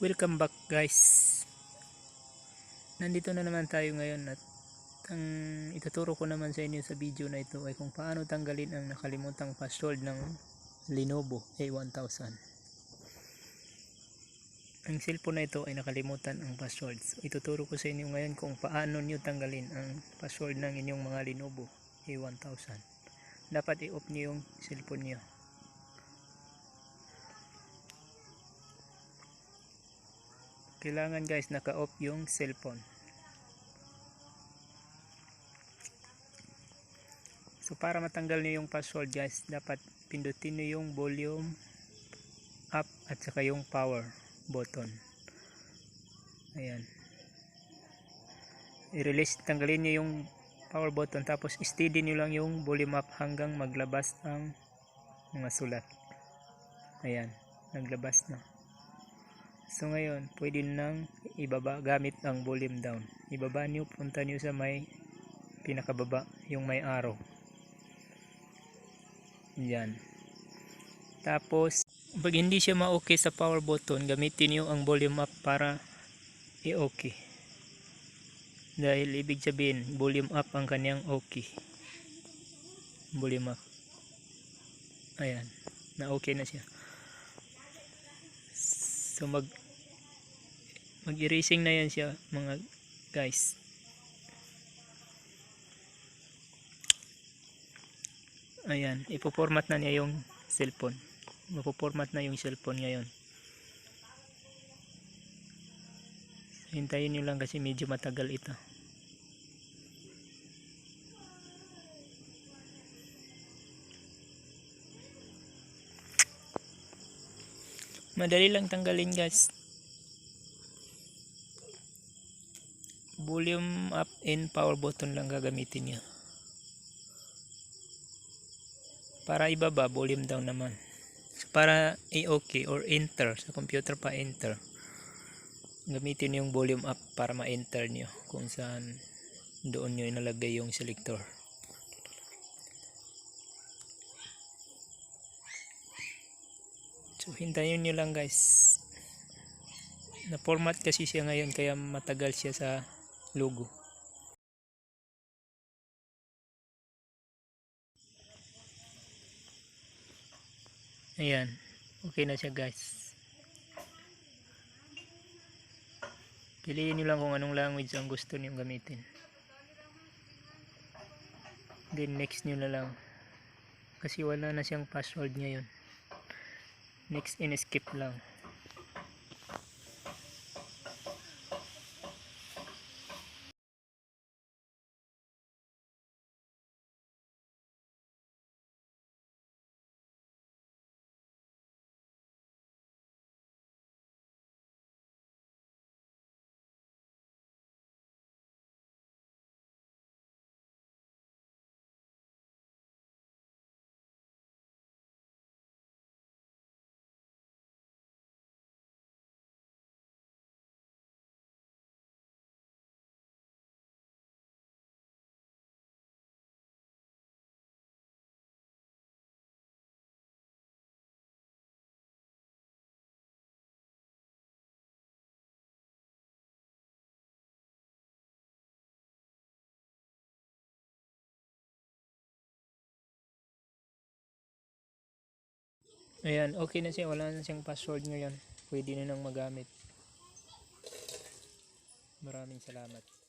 Welcome back guys. Nandito na naman tayo ngayon at ang ituturo ko naman sa inyo sa video na ito ay kung paano tanggalin ang nakalimutang password ng Lenovo A1000. Ang cellphone na ito ay nakalimutan ang password. So, ituturo ko sa inyo ngayon kung paano nyo tanggalin ang password ng inyong mga Lenovo A1000. Dapat i-off nyo yung cellphone nyo. Kailangan guys naka-off yung cellphone. So para matanggal niyo yung password guys dapat pindutin niyo yung volume up at saka yung power button. Ayan. I-release tanggalin niyo yung power button tapos steady niyo lang yung volume up hanggang maglabas ang mga sulat. Ayan naglabas na So ngayon, pwede nang ibaba gamit ang volume down. Ibaba niyo, punta niyo sa may pinakababa, yung may arrow. Yan. Tapos, pag hindi siya ma-okay sa power button, gamitin niyo ang volume up para i-okay. Dahil ibig sabihin, volume up ang kanyang okay. Volume up. Ayan. Na-okay na siya. So mag mag-erasing na yan siya mga guys. Ayan, ipo-format na niya yung cellphone. Mapo-format na yung cellphone ngayon. Hintayin nyo lang kasi medyo matagal ito. Madali lang tanggalin guys. Volume up and power button lang gagamitin niya. Para ibaba, volume down naman. Para i-okay or enter sa computer pa enter. Gamitin yung volume up para ma-enter nyo kung saan doon nyo inalagay yung selector. So hintayin nyo lang guys. Na format kasi siya ngayon kaya matagal siya sa logo. Ayan. Okay na siya guys. Piliin nyo lang kung anong language ang gusto niyo gamitin. Then next nyo na lang. Kasi wala na siyang password ngayon next in skip lang Ayan, okay na siya. Wala na siyang password ngayon. Pwede na nang magamit. Maraming salamat.